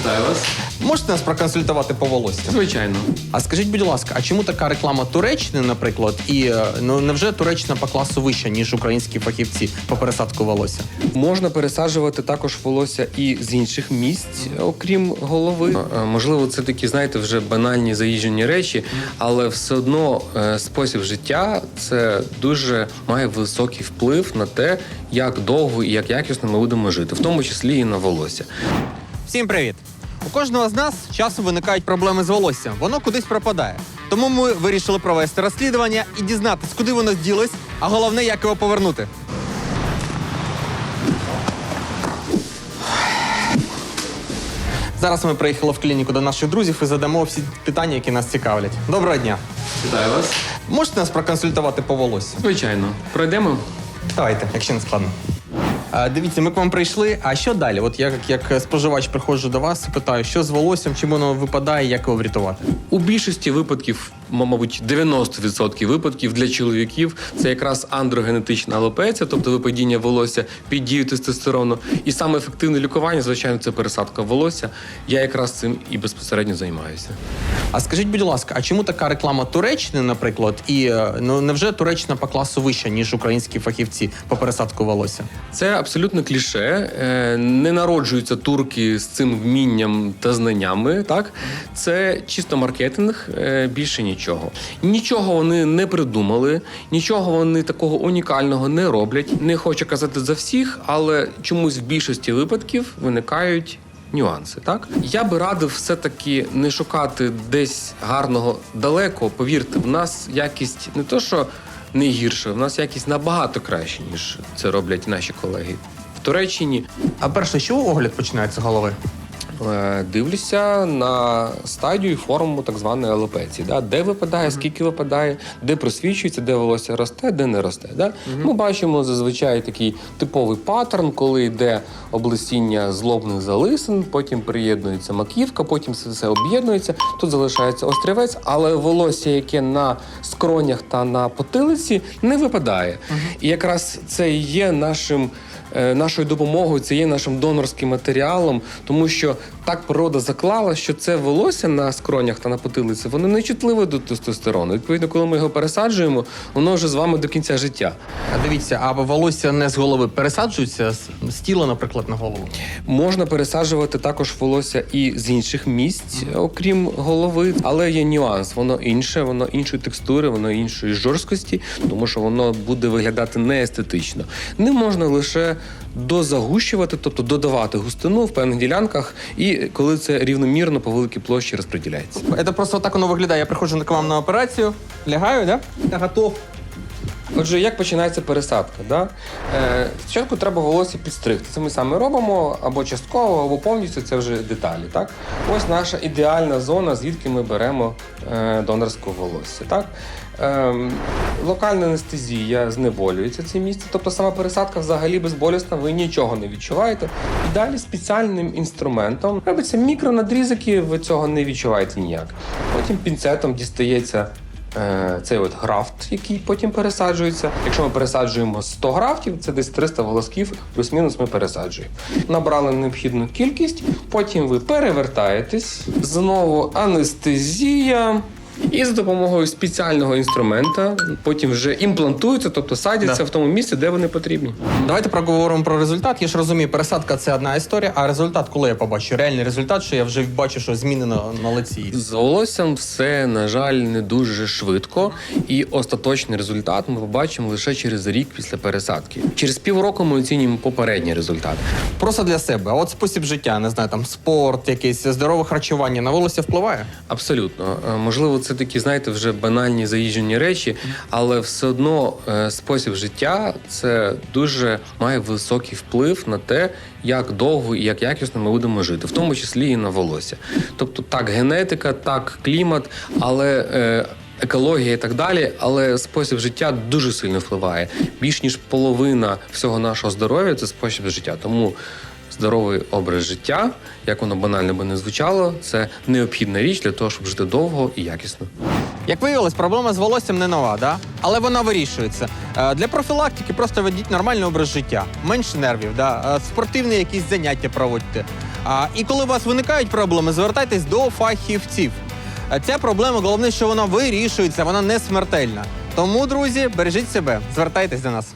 Вітаю вас. Можете нас проконсультувати по волосся? Звичайно. А скажіть, будь ласка, а чому така реклама Туреччини, наприклад, і е, ну невже Туреччина по класу вища, ніж українські фахівці по пересадку волосся? Можна пересаджувати також волосся і з інших місць, окрім голови. Е, Можливо, це такі, знаєте, вже банальні заїжджені речі, але все одно е, спосіб життя це дуже має високий вплив на те, як довго і як якісно ми будемо жити, в тому числі і на волосся. Всім привіт! У кожного з нас часом виникають проблеми з волоссям. Воно кудись пропадає. Тому ми вирішили провести розслідування і дізнатись, куди воно зділось, а головне, як його повернути. Зараз ми приїхали в клініку до наших друзів і задамо всі питання, які нас цікавлять. Доброго дня! Вітаю вас. Можете нас проконсультувати по волосся? Звичайно. Пройдемо. Давайте, якщо не складно. Дивіться, ми к вам прийшли. А що далі? От я як, як споживач приходжу до вас питаю, що з волоссям, чим воно випадає, як його врятувати? У більшості випадків, мабуть, 90% випадків для чоловіків це якраз андрогенетична алопеція, тобто випадіння волосся під дією тестостерону. І саме ефективне лікування, звичайно, це пересадка волосся. Я якраз цим і безпосередньо займаюся. А скажіть, будь ласка, а чому така реклама Туреччини, наприклад, і е, ну невже Туреччина по класу вища, ніж українські фахівці по пересадку волосся? Це абсолютно кліше. Е, Не народжуються турки з цим вмінням та знаннями. Так це чисто маркетинг, е, більше нічого. Нічого вони не придумали, нічого вони такого унікального не роблять. Не хочу казати за всіх, але чомусь в більшості випадків виникають. Нюанси, так я би радив все-таки не шукати десь гарного далеко. Повірте, в нас якість не то, що не гірше, в нас якість набагато краще, ніж це роблять наші колеги. В Туреччині А перше, що огляд починається з голови? Е, дивлюся на стадію і форму так званої алопеції, да? де випадає, скільки випадає, де просвічується, де волосся росте, де не росте. Да? Ми бачимо зазвичай такий типовий паттерн, коли йде облесіння злобних залисин, потім приєднується маківка, потім це все об'єднується. Тут залишається острівець, але волосся, яке на скронях та на потилиці, не випадає. І якраз це і є нашим. Е, Нашою допомогою це є нашим донорським матеріалом, тому що так природа заклала, що це волосся на скронях та на потилиці, воно не чутливе до тестостерону. Відповідно, коли ми його пересаджуємо, воно вже з вами до кінця життя. А дивіться, а волосся не з голови пересаджується з, з тіла, наприклад, на голову. Можна пересаджувати також волосся і з інших місць, окрім голови, але є нюанс. Воно інше, воно іншої текстури, воно іншої жорсткості, тому що воно буде виглядати неестетично. Не можна лише дозагущувати, тобто додавати густину в певних ділянках, і коли це рівномірно по великій площі розподіляється. Це просто так воно виглядає. Я приходжу к вам на операцію, лягаю, да? Та готов. Отже, як починається пересадка? Да? Е, спочатку треба волосся підстригти. Це ми саме робимо або частково, або повністю це вже деталі. Так? Ось наша ідеальна зона, звідки ми беремо е, донорське волосся. Так? Е, локальна анестезія зневолюється це місце, тобто сама пересадка взагалі безболісна, ви нічого не відчуваєте. І далі спеціальним інструментом робиться мікронадрізок, і ви цього не відчуваєте ніяк. Потім пінцетом дістається цей от графт, який потім пересаджується. Якщо ми пересаджуємо 100 графтів, це десь 300 волосків, плюс-мінус ми пересаджуємо. Набрали необхідну кількість, потім ви перевертаєтесь, знову анестезія. І за допомогою спеціального інструмента потім вже імплантуються, тобто садяться Да. в тому місці, де вони потрібні. Давайте проговоримо про результат. Я ж розумію, пересадка це одна історія, а результат, коли я побачу? Реальний результат, що я вже бачу, що змінено на лиці. З волоссям все, на жаль, не дуже швидко, і остаточний результат ми побачимо лише через рік після пересадки. Через півроку ми оцінюємо попередній результат. Просто для себе. А от спосіб життя, не знаю, там спорт, якесь здорове харчування на волосся впливає. Абсолютно, Е, можливо, це такі, знаєте, вже банальні заїжджені речі, але все одно е, спосіб життя це дуже має високий вплив на те, як довго і як якісно ми будемо жити, в тому числі і на волосся. Тобто, так, генетика, так, клімат, але. е, Екологія і так далі, але спосіб життя дуже сильно впливає. Більш ніж половина всього нашого здоров'я це спосіб життя. Тому здоровий образ життя, як воно банально би не звучало, це необхідна річ для того, щоб жити довго і якісно. Як виявилось, проблема з волоссям не нова, да? але вона вирішується. Е, Для профілактики просто ведіть нормальний образ життя, менше нервів, да? е, спортивні якісь заняття проводьте. І коли у вас виникають проблеми, звертайтесь до фахівців. Е, Ця проблема головне, що вона вирішується, вона не смертельна. Тому, друзі, бережіть себе, звертайтесь до нас.